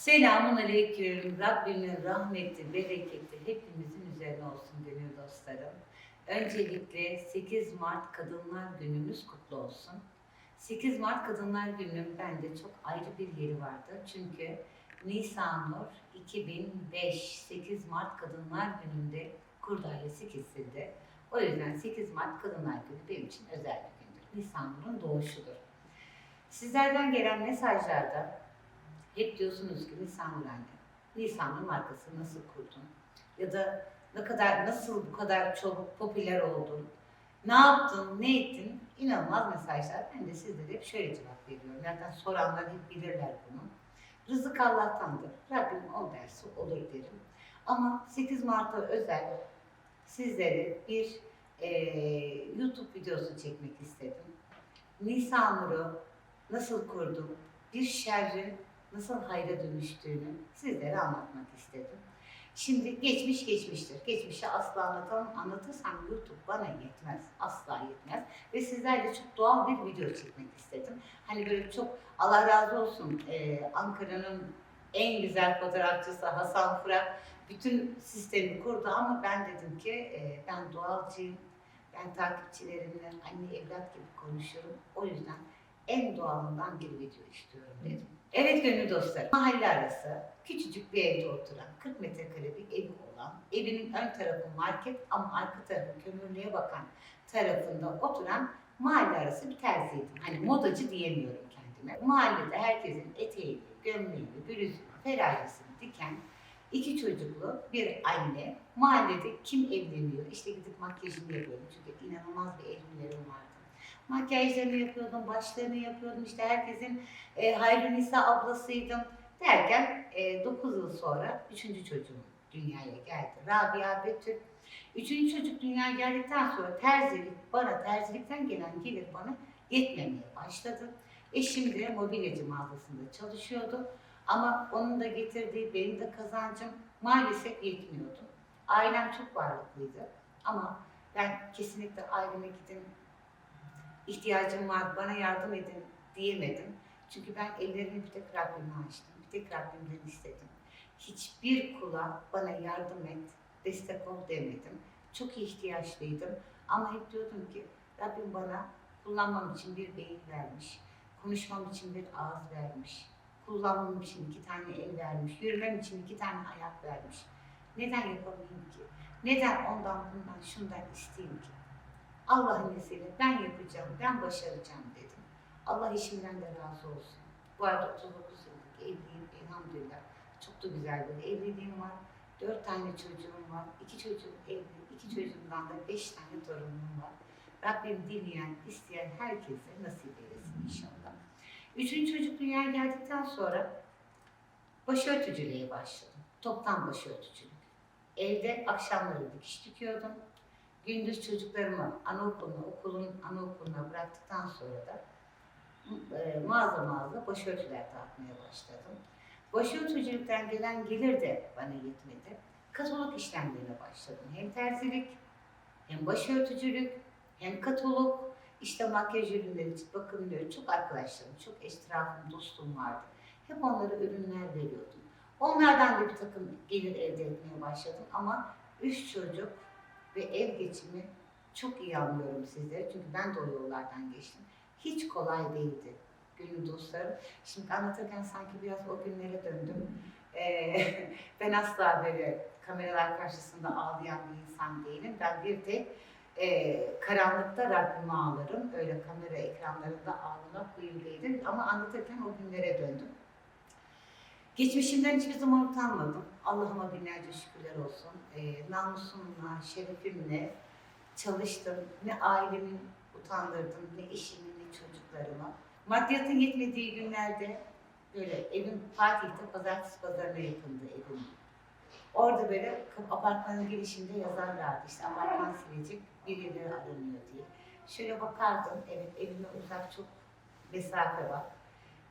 Selamun Aleyküm. Rabbimin rahmeti, bereketi hepimizin üzerine olsun gönül dostlarım. Öncelikle 8 Mart Kadınlar Günümüz kutlu olsun. 8 Mart Kadınlar Günü'nün bende çok ayrı bir yeri vardı. Çünkü Nisan Nur 2005 8 Mart Kadınlar Günü'nde kurdalesi kesildi. O yüzden 8 Mart Kadınlar Günü benim için özel bir gündür. Nisan Nur'un doğuşudur. Sizlerden gelen mesajlarda hep diyorsunuz ki Nisan Müren'de. Nisan'ın markası nasıl kurdun? Ya da ne kadar, nasıl bu kadar çabuk popüler oldun? Ne yaptın, ne ettin? İnanılmaz mesajlar. Ben de sizlere hep şöyle cevap veriyorum. Zaten soranlar hep bilirler bunu. Rızık Allah'tandır. Rabbim ol derse olur derim. Ama 8 Mart'a özel sizlere bir eee, YouTube videosu çekmek istedim. Nisan Nur'u nasıl kurdum? Bir şerrin nasıl hayra dönüştüğünü sizlere anlatmak istedim. Şimdi geçmiş geçmiştir. Geçmişi asla anlatamam. Anlatırsam YouTube bana yetmez. Asla yetmez. Ve sizlerle çok doğal bir video çekmek istedim. Hani böyle çok Allah razı olsun ee, Ankara'nın en güzel fotoğrafçısı Hasan Fırat bütün sistemi kurdu ama ben dedim ki ee, ben doğalcıyım. Ben takipçilerimle anne evlat gibi konuşurum. O yüzden en doğalından bir video istiyorum dedim. Evet gönül dostlarım, mahalle arası küçücük bir evde oturan 40 metrekare bir evi olan, evinin ön tarafı market ama arka tarafı kömürlüğe bakan tarafında oturan mahalle arası bir terziydim. Hani modacı diyemiyorum kendime. Mahallede herkesin eteğini, gömleğini, bluzunu, ferayesini diken iki çocuklu bir anne mahallede kim evleniyor işte gidip makyajını yapıyordum çünkü inanılmaz bir elbilerim vardı. Makyajlarını yapıyordum, başlarını yapıyordum işte herkesin e, Hayri Nisa ablasıydım derken e, 9 yıl sonra üçüncü çocuğum dünyaya geldi. Rabia Betül. Üçüncü çocuk dünyaya geldikten sonra terzilik, bana terzilikten gelen gelir bana yetmemeye başladı. Eşim de mobilyacı mağazasında çalışıyordu. Ama onun da getirdiği benim de kazancım maalesef yetmiyordu. Ailem çok varlıklıydı ama ben kesinlikle aileme gidin, ihtiyacım var, bana yardım edin diyemedim. Çünkü ben ellerimi bir tek Rabbime açtım. Bir tek Rabbimden istedim. Hiçbir kula bana yardım et, destek ol demedim. Çok ihtiyaçlıydım. Ama hep diyordum ki Rabbim bana kullanmam için bir beyin vermiş. Konuşmam için bir ağız vermiş. Kullanmam için iki tane el vermiş. Yürümem için iki tane ayak vermiş. Neden yapamayayım ki? Neden ondan bundan şundan isteyeyim ki? Allah'ın izniyle ben yapacağım, ben başaracağım dedim. Allah işimden de razı olsun. Bu arada 39 yıllık evliyim elhamdülillah. Çok da güzel bir evliliğim var. Dört tane çocuğum var. İki çocuğum evli. iki çocuğumdan da beş tane torunum var. Rabbim dileyen, isteyen herkese nasip eylesin inşallah. Üçüncü çocuk dünyaya geldikten sonra başörtücülüğe başladım. Toptan başörtücülük. Evde akşamları dikiş dikiyordum. Gündüz çocuklarımı anaokuluna, okulun anaokuluna bıraktıktan sonra da e, mağaza mağaza başörtüler dağıtmaya başladım. Başörtücülükten gelen gelir de bana yetmedi. Katalog işlemlerine başladım. Hem terzilik, hem başörtücülük, hem katalog, işte makyaj ürünleri, bakım ürünleri. Çok arkadaşlarım, çok etrafım, dostum vardı. Hep onlara ürünler veriyordum. Onlardan da bir takım gelir elde etmeye başladım ama üç çocuk ve ev geçimi çok iyi anlıyorum sizleri. Çünkü ben de o yollardan geçtim. Hiç kolay değildi gönül dostlarım. Şimdi anlatırken sanki biraz o günlere döndüm. Ee, ben asla böyle kameralar karşısında ağlayan bir insan değilim. Ben bir tek e, karanlıkta Rabbimi ağlarım. Öyle kamera ekranlarında ağlamak huyum değildir. Ama anlatırken o günlere döndüm. Geçmişimden hiçbir zaman utanmadım. Allah'ıma binlerce şükürler olsun. E, namusumla, şerefimle çalıştım. Ne ailemi utandırdım, ne eşimi, ne çocuklarımı. Maddiyatın yetmediği günlerde böyle evim Fatih'te pazartesi pazarına yakındı evim. Orada böyle apartmanın girişinde yazarlardı işte apartman silecek birileri aranıyor diye. Şöyle bakardım, evet evime uzak çok mesafe var.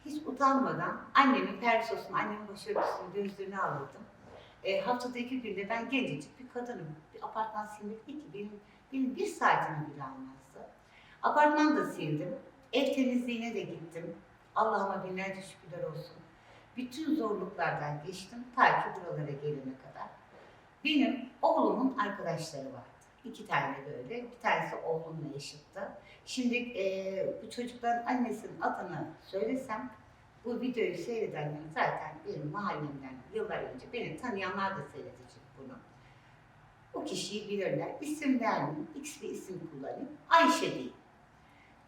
Hiç utanmadan annemin persosunu, annemin başörtüsünü, gözlüğünü alırdım. E, haftada iki günde ben gencecik bir kadınım. Bir apartman silmek değil ki benim, benim bir saatimi bile almazdı. Apartman da sildim. Ev temizliğine de gittim. Allah'ıma binlerce şükürler olsun. Bütün zorluklardan geçtim ta ki buralara gelene kadar. Benim oğlumun arkadaşları vardı. İki tane böyle. Bir tanesi oğlumla yaşıttı. Şimdi e, bu çocukların annesinin adını söylesem bu videoyu seyredenler zaten benim mahallemden yıllar önce beni tanıyanlar da seyredecek bunu. O kişiyi bilirler. İsim vermeyeyim, X bir isim kullanayım. Ayşe diyeyim.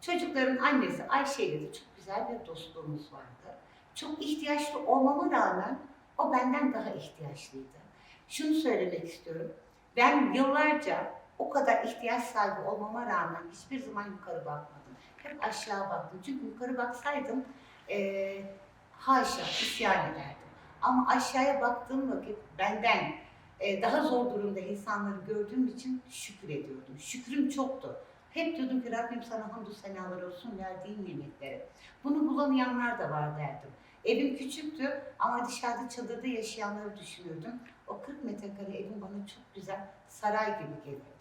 Çocukların annesi Ayşe ile de çok güzel bir dostluğumuz vardı. Çok ihtiyaçlı olmama rağmen o benden daha ihtiyaçlıydı. Şunu söylemek istiyorum. Ben yıllarca o kadar ihtiyaç sahibi olmama rağmen hiçbir zaman yukarı bakmadım. Hep aşağı baktım. Çünkü yukarı baksaydım eee haşa isyan ederdim. Ama aşağıya baktığım vakit benden e, daha zor durumda insanları gördüğüm için şükür ediyordum. Şükrüm çoktu. Hep diyordum ki Rabbim sana hamdü senalar olsun verdiğin nimetlere. Bunu bulamayanlar da var derdim. Evim küçüktü ama dışarıda çadırda yaşayanları düşünürdüm. O 40 metrekare evim bana çok güzel saray gibi gelirdi.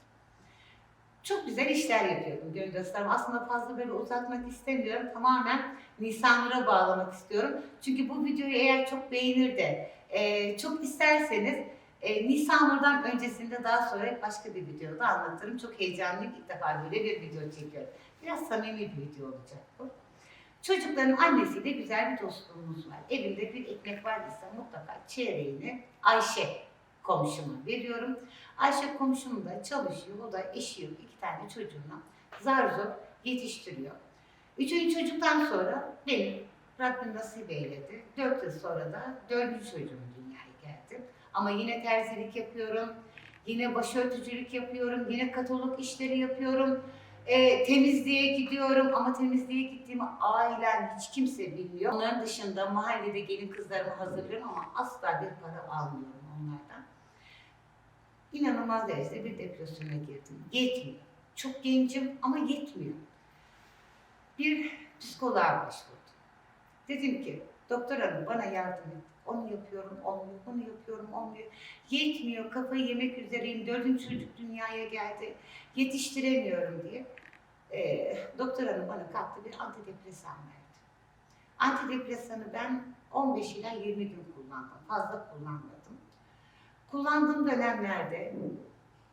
Çok güzel işler yapıyordum gönül dostlarım. Aslında fazla böyle uzatmak istemiyorum. Tamamen Nisanlara bağlamak istiyorum. Çünkü bu videoyu eğer çok beğenir de e, çok isterseniz e, Nisanlardan öncesinde daha sonra başka bir videoda anlatırım. Çok heyecanlıyım. İlk defa böyle bir video çekiyorum. Biraz samimi bir video olacak bu. Çocukların annesiyle güzel bir dostluğumuz var. Evinde bir ekmek vardıysa mutlaka çeyreğini Ayşe komşuma veriyorum. Ayşe komşum da çalışıyor. O da eşi yok. Tane çocuğuna zar zor yetiştiriyor. Üçüncü çocuktan sonra benim Rabbim nasip eyledi. Dört yıl sonra da dördüncü çocuğum dünyaya geldi. Ama yine terzilik yapıyorum. Yine başörtücülük yapıyorum. Yine katoluk işleri yapıyorum. E, temizliğe gidiyorum ama temizliğe gittiğimi ailem hiç kimse bilmiyor. Onların dışında mahallede gelin kızlarımı hazırlıyorum ama asla bir para almıyorum onlardan. İnanılmaz derecede bir depresyona girdim. Yetmiyor. Çok gencim ama yetmiyor. Bir psikoloğa başvurdum. Dedim ki doktor hanım bana yardım et. Onu yapıyorum, olmuyor. Bunu yapıyorum, olmuyor. Yetmiyor, kafayı yemek üzereyim. Dördüncü çocuk dünyaya geldi. Yetiştiremiyorum diye. Ee, doktor hanım bana kalktı bir antidepresan verdi. Antidepresanı ben 15 ila 20 gün kullandım. Fazla kullanmadım. Kullandığım dönemlerde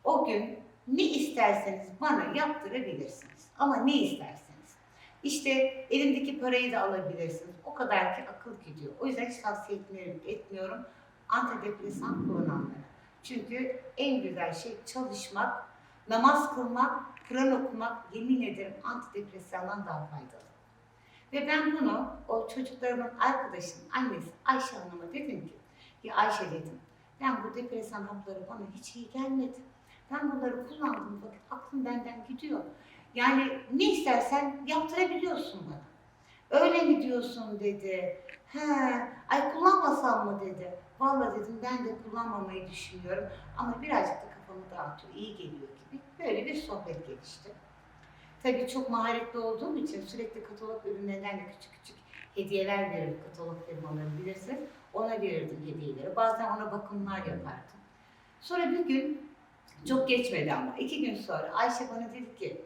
o gün ne isterseniz bana yaptırabilirsiniz. Ama ne isterseniz. İşte elimdeki parayı da alabilirsiniz. O kadar ki akıl gidiyor. O yüzden hiç tavsiye etmiyorum, etmiyorum antidepresan kullananlara. Çünkü en güzel şey çalışmak, namaz kılmak, Kur'an okumak yemin ederim antidepresandan daha faydalı. Ve ben bunu o çocuklarımın arkadaşının annesi Ayşe Hanım'a dedim ki, ya Ayşe dedim, ben bu depresan hapları bana hiç iyi gelmedi. Ben bunları kullandığım vakit aklım benden gidiyor. Yani ne istersen yaptırabiliyorsun bana. Öyle mi diyorsun dedi. He, ay kullanmasam mı dedi. Vallahi dedim ben de kullanmamayı düşünüyorum ama birazcık da kafamı dağıtıyor, iyi geliyor gibi. Böyle bir sohbet gelişti. Tabii çok maharetli olduğum için sürekli katalog ürünlerinden de küçük küçük hediyeler verirdim katalog firmaları bilirsiniz. Ona verirdim hediyeleri. Bazen ona bakımlar yapardım. Sonra bir gün çok geçmedi ama iki gün sonra Ayşe bana dedi ki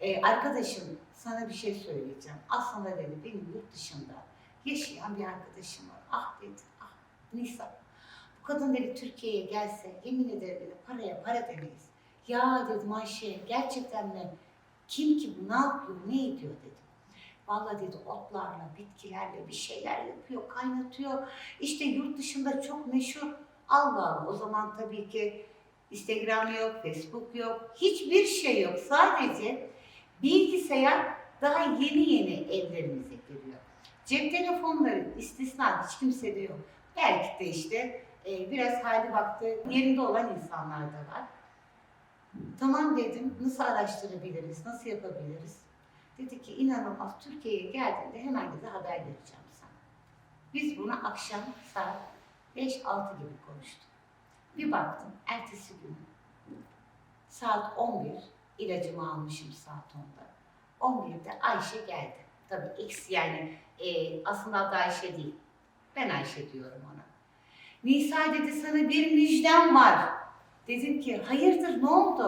e, arkadaşım sana bir şey söyleyeceğim. Aslında dedi benim yurt dışında yaşayan bir arkadaşım var. Ah dedi, ah Nisa. Bu kadın dedi Türkiye'ye gelse yemin ederim dedi paraya para demeyiz. Ya dedim Ayşe gerçekten mi? Kim ki bu ne yapıyor, ne ediyor dedim. Vallahi dedi otlarla, bitkilerle bir şeyler yapıyor, kaynatıyor. İşte yurt dışında çok meşhur. Allah Allah o zaman tabii ki Instagram yok, Facebook yok, hiçbir şey yok. Sadece bilgisayar daha yeni yeni evlerimize giriyor. Cep telefonları istisna hiç kimsede yok. Belki de işte e, biraz hali vakti yerinde olan insanlar da var. Tamam dedim, nasıl araştırabiliriz, nasıl yapabiliriz? Dedi ki inanılmaz Türkiye'ye geldiğinde hemen dedi haber vereceğim sana. Biz bunu akşam saat 5-6 gibi konuştuk. Bir baktım ertesi gün saat 11 ilacımı almışım saat 10'da. 11'de Ayşe geldi. Tabii X yani e, aslında adı Ayşe değil. Ben Ayşe diyorum ona. Nisa dedi sana bir müjdem var. Dedim ki hayırdır ne oldu?